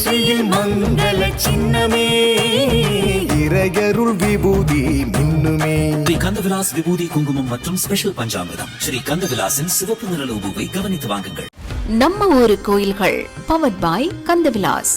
நெற்றியில் மங்கள சின்னமே. இறையருள் விபூதி மின்னுமே. ஸ்ரீ கந்தவிலாஸ் விபூதி குங்குமம் மற்றும் ஸ்பெஷல் பஞ்சாமிர்தம். ஸ்ரீ கந்தவிலாசின் சிவப்பு நிற லோகோவை கவனித்து வாங்குங்கள். நம்ம ஊரு கோயில்கள் பவர்ட் பாய் கந்தவிலாஸ்.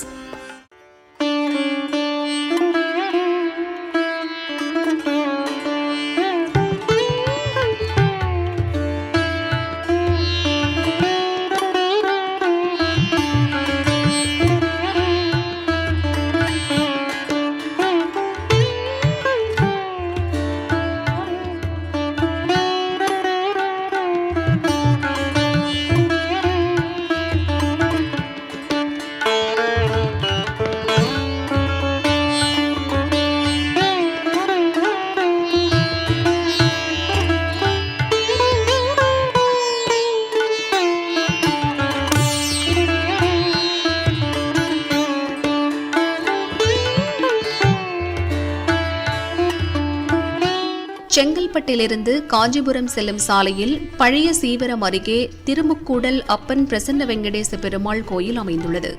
செங்கல்பட்டிலிருந்து காஞ்சிபுரம் செல்லும் சாலையில் பழைய சீவரம் அருகே திருமுக்கூடல் அப்பன் பிரசன்ன வெங்கடேச பெருமாள் கோயில் அமைந்துள்ளது.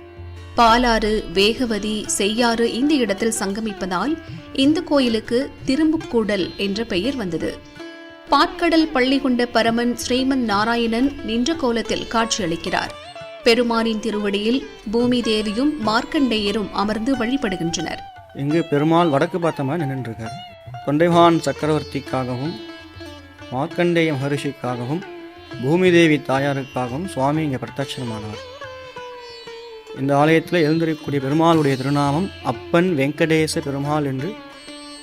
பாலாறு வேகவதி செய்யாறு இந்த இடத்தில் சங்கமிப்பதால் இந்த கோயிலுக்கு திருமுக்கூடல் என்ற பெயர் வந்தது. பாட்கடல் பள்ளி கொண்ட பரமன் ஸ்ரீமன் நாராயணன் நின்ற கோலத்தில் காட்சியளிக்கிறார். பெருமானின் திருவடியில் பூமி தேவியும் மார்க்கண்டேயரும் அமர்ந்து வழிபடுகின்றனர். இங்கு பெருமாள் வடக்கு பார்த்த நின்றுருக்கார். தொண்டைவான் சக்கரவர்த்திக்காகவும் மார்க்கண்டேய மகரிஷிக்காகவும் பூமிதேவி தாயாருக்காகவும் சுவாமி இங்கே பிரத்யட்சமானார் இந்த ஆலயத்தில் எழுந்திருக்கக்கூடிய பெருமாளுடைய திருநாமம் அப்பன் வெங்கடேச பெருமாள் என்று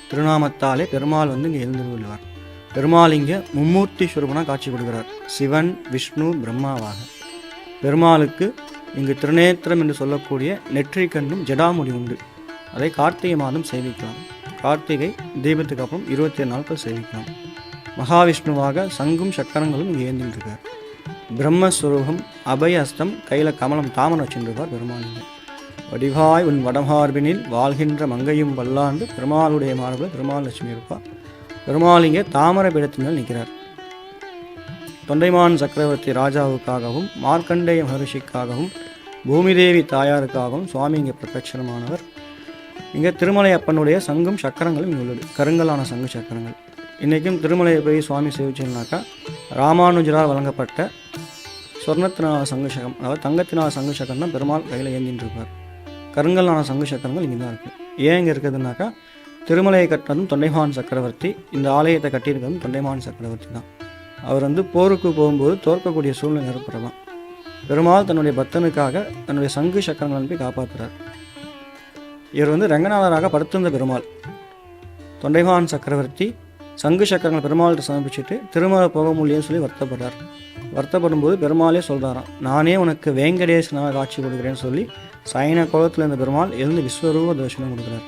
திருநாமத்தாலே பெருமாள் வந்து இங்கே எழுந்துள்ளார் பெருமாள் இங்கே மும்மூர்த்தி சுரூபனாக காட்சி கொடுக்கிறார் சிவன் விஷ்ணு பிரம்மாவாக. பெருமாளுக்கு இங்கு திருநேத்திரம் என்று சொல்லக்கூடிய நெற்றிக்கண்ணும் ஜடாமுடி உண்டு. அதை கார்த்திகை மாதம் சேவிக்கலாம் கார்த்திகை தீபத்துக்கு அப்புறம் இருபத்தி ஏழு நாட்கள் சேவிக்கலாம் மகாவிஷ்ணுவாக சங்கும் சக்கரங்களும் இங்கே ஏந்திருக்கார் பிரம்மஸ்வரூபம் அபயஸ்தம் கையில் கமலம் தாமரை வச்சுருக்கார் பெருமாள் வடிவாய் உன் வடமார்பினில் வாழ்கின்ற மங்கையும் வல்லாண்டு பெருமாளுடைய மார்பில் பெருமாள் லட்சுமி இருப்பார். பெருமாளிங்க தாமர தாமரை நிற்கிறார். தொண்டைமான் சக்கரவர்த்தி ராஜாவுக்காகவும் மார்க்கண்டேய மகரிஷிக்காகவும் பூமிதேவி தாயாருக்காகவும் சுவாமி இங்கே பிரத்யட்சமானவர் இங்கே திருமலை அப்பனுடைய சங்கும் சக்கரங்களும் இங்கே உள்ளது. கருங்கலான சங்கு சக்கரங்கள். இன்றைக்கும் திருமலையை போய் சுவாமி சேவிச்சோம்னாக்கா ராமானுஜரால் வழங்கப்பட்ட சொர்ணத்தினால சங்கு சக்கரம் அதாவது தங்கத்தினால சங்கு சக்கரம் தான் பெருமாள் கையில் ஏந்தின்னு இருப்பார் கருங்கலான சங்கு சக்கரங்கள் இங்கே தான் இருக்குது ஏன் இங்கே இருக்குதுன்னாக்கா திருமலையை கட்டினதும் தொண்டைமான் சக்கரவர்த்தி இந்த ஆலயத்தை கட்டியிருக்கிறதும் தொண்டைமான் சக்கரவர்த்தி தான். அவர் வந்து போருக்கு போகும்போது தோற்கக்கூடிய சூழ்நிலை ஏற்படலாம். பெருமாள் தன்னுடைய பக்தனுக்காக தன்னுடைய சங்கு சக்கரங்கள் அனுப்பி காப்பாற்றுறார் இவர் வந்து ரங்கநாதராக படுத்திருந்த பெருமாள். தொண்டைமான் சக்கரவர்த்தி சங்கு சக்கரங்கள் பெருமாள்கிட்ட சமர்ப்பிச்சுட்டு திருமண போக முடியும்னு சொல்லி வருத்தப்படுறார் வருத்தப்படும் போது பெருமாளே சொல்கிறாராம் நானே உனக்கு வேங்கடேசனாக காட்சி கொடுக்குறேன்னு சொல்லி சைன குளத்தில் இருந்த பெருமாள் எழுந்து விஸ்வரூப தரிசனம் கொடுக்குறார்.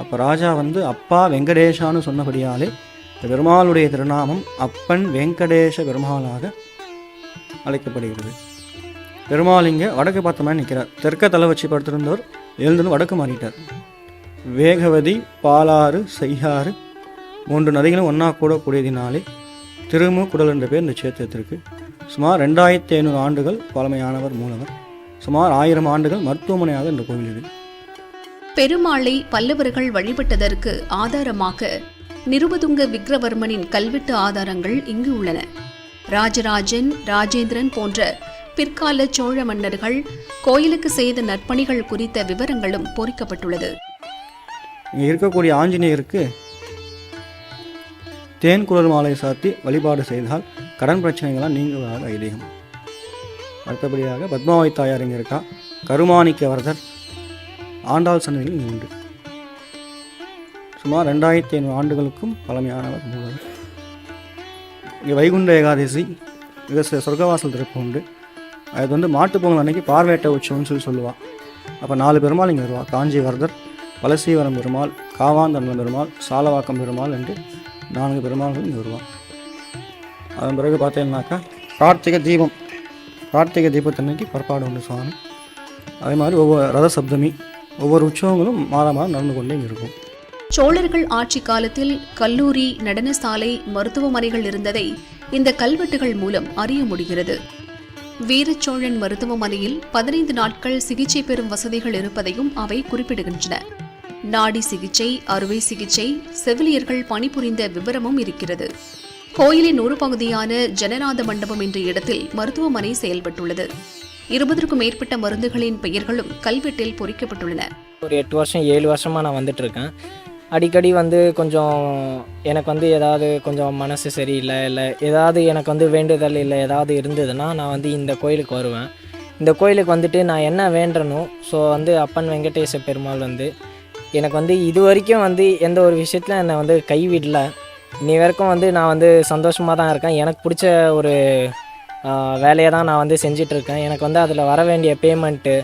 அப்போ ராஜா வந்து அப்பா வெங்கடேஷான்னு சொன்னபடியாலே இந்த பெருமாளுடைய திருநாமம் அப்பன் வெங்கடேஷ பெருமாளாக அழைக்கப்படுகிறது. பெருமாள் இங்கே வடக்கு பார்த்த மாதிரி நிற்கிறார் தெற்க தலை வச்சு படுத்திருந்தவர் எழுந்துன்னு வடக்கு மாறிட்டார். வேகவதி பாலாறு செய்யாறு மூன்று நதிகளும் ஒன்றா கூடக்கூடியதினாலே திருமு குடல் என்ற பேர் இந்த சேத்திரத்திற்கு சுமார் ரெண்டாயிரத்தி ஐநூறு ஆண்டுகள் பழமையானவர் மூலவர். சுமார் ஆயிரம் ஆண்டுகள் மருத்துவமனையாக இந்த கோவில் இது பெருமாளை பல்லவர்கள் வழிபட்டதற்கு ஆதாரமாக நிருபதுங்க விக்ரவர்மனின் கல்வெட்டு ஆதாரங்கள் இங்கு உள்ளன. ராஜராஜன் ராஜேந்திரன் போன்ற பிற்கால சோழ மன்னர்கள் கோயிலுக்கு செய்த நற்பணிகள் குறித்த விவரங்களும் பொறிக்கப்பட்டுள்ளது. இங்கே இருக்கக்கூடிய ஆஞ்சநேயருக்கு தேன் குரல் மாலை சாத்தி வழிபாடு செய்தால் கடன் பிரச்சனைகள்லாம் நீங்குவதாக ஐதீகம். அடுத்தபடியாக பத்மாவை தாயார் இங்கே இருக்கா. கருமாணிக்க வரதர் ஆண்டாள் சன்னதியில் இங்கே உண்டு. சுமார் ரெண்டாயிரத்தி ஐநூறு ஆண்டுகளுக்கும் பழமையானவர் மூலவர். இங்கே வைகுண்ட ஏகாதசி மிக சொர்க்கவாசல் திறப்பு உண்டு. அது வந்து மாட்டுப் பொங்கல் அன்னைக்கு பார்வேட்ட உற்சவம்னு சொல்லி சொல்லுவாள் அப்போ நாலு பெருமாள் இங்கே வருவாள் காஞ்சிவரதர் வலசீவரம் பெருமாள் காவாந்தன்ம பெருமாள் சாலவாக்கம் பெருமாள் என்று நான்கு பெருமாள்கள் இங்கே வருவான். அதன் பிறகு பார்த்தீங்கன்னாக்கா கார்த்திகை தீபம் கார்த்திகை தீபத்தன்னைக்கு புறப்பாடு உண்டு சுவாமி. அதே மாதிரி ஒவ்வொரு ரத சப்தமி ஒவ்வொரு உற்சவங்களும் மாதம் மாதம் நடந்து கொண்டே இங்கே இருக்கும். சோழர்கள் ஆட்சி காலத்தில் கல்லூரி நடன சாலை மருத்துவமனைகள் இருந்ததை இந்த கல்வெட்டுகள் மூலம் அறிய முடிகிறது. வீரச்சோழன் மருத்துவமனையில் பதினைந்து நாட்கள் சிகிச்சை பெறும் வசதிகள் இருப்பதையும் அவை குறிப்பிடுகின்றன. நாடி சிகிச்சை அறுவை சிகிச்சை செவிலியர்கள் பணிபுரிந்த விவரமும் இருக்கிறது. கோயிலின் ஒரு பகுதியான ஜனநாத மண்டபம் என்ற இடத்தில் மருத்துவமனை செயல்பட்டுள்ளது. இருபதற்கும் மேற்பட்ட மருந்துகளின் பெயர்களும் கல்வெட்டில் பொறிக்கப்பட்டுள்ளன. ஒரு எட்டு வருஷம் ஏழு வருஷமா நான் வந்துட்டு இருக்கேன். அடிக்கடி வந்து கொஞ்சம் எனக்கு வந்து ஏதாவது கொஞ்சம் மனசு சரியில்லை இல்லை ஏதாவது எனக்கு வந்து வேண்டுதல் இல்லை ஏதாவது இருந்ததுன்னா நான் வந்து இந்த கோயிலுக்கு வருவேன். இந்த கோயிலுக்கு வந்துட்டு நான் என்ன வேண்டணும் ஸோ வந்து அப்பன் வெங்கடேச பெருமாள் வந்து எனக்கு வந்து இது வரைக்கும் வந்து எந்த ஒரு விஷயத்தில் என்னை வந்து கைவிடல. இனி வரைக்கும் வந்து நான் வந்து சந்தோஷமாக தான் இருக்கேன். எனக்கு பிடிச்ச ஒரு வேலையை தான் நான் வந்து செஞ்சிட்ருக்கேன் எனக்கு வந்து அதில் வர வேண்டிய பேமெண்ட்டு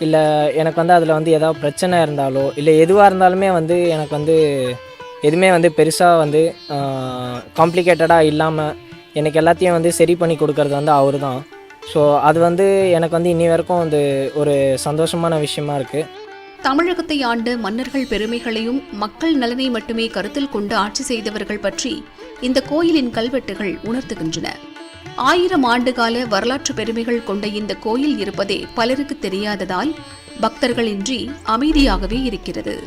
இல்லை எனக்கு வந்து அதில் வந்து ஏதாவது பிரச்சனை இருந்தாலோ இல்லை எதுவாக இருந்தாலுமே வந்து எனக்கு வந்து எதுவுமே வந்து பெருசாக வந்து காம்ப்ளிகேட்டடாக இல்லாமல் எனக்கு எல்லாத்தையும் வந்து சரி பண்ணி கொடுக்கறது வந்து அவர் தான் ஸோ அது வந்து எனக்கு வந்து இன்னி வரைக்கும் வந்து ஒரு சந்தோஷமான விஷயமா இருக்குது தமிழகத்தை ஆண்ட மன்னர்கள் பெருமைகளையும் மக்கள் நலனை மட்டுமே கருத்தில் கொண்டு ஆட்சி செய்தவர்கள் பற்றி இந்த கோயிலின் கல்வெட்டுகள் உணர்த்துகின்றன. ஆயிரம் ஆண்டுகால வரலாற்று பெருமைகள் கொண்ட இந்த கோயில் இருப்பதே பலருக்கு தெரியாததால் பக்தர்களின்றி அமைதியாகவே இருக்கிறது.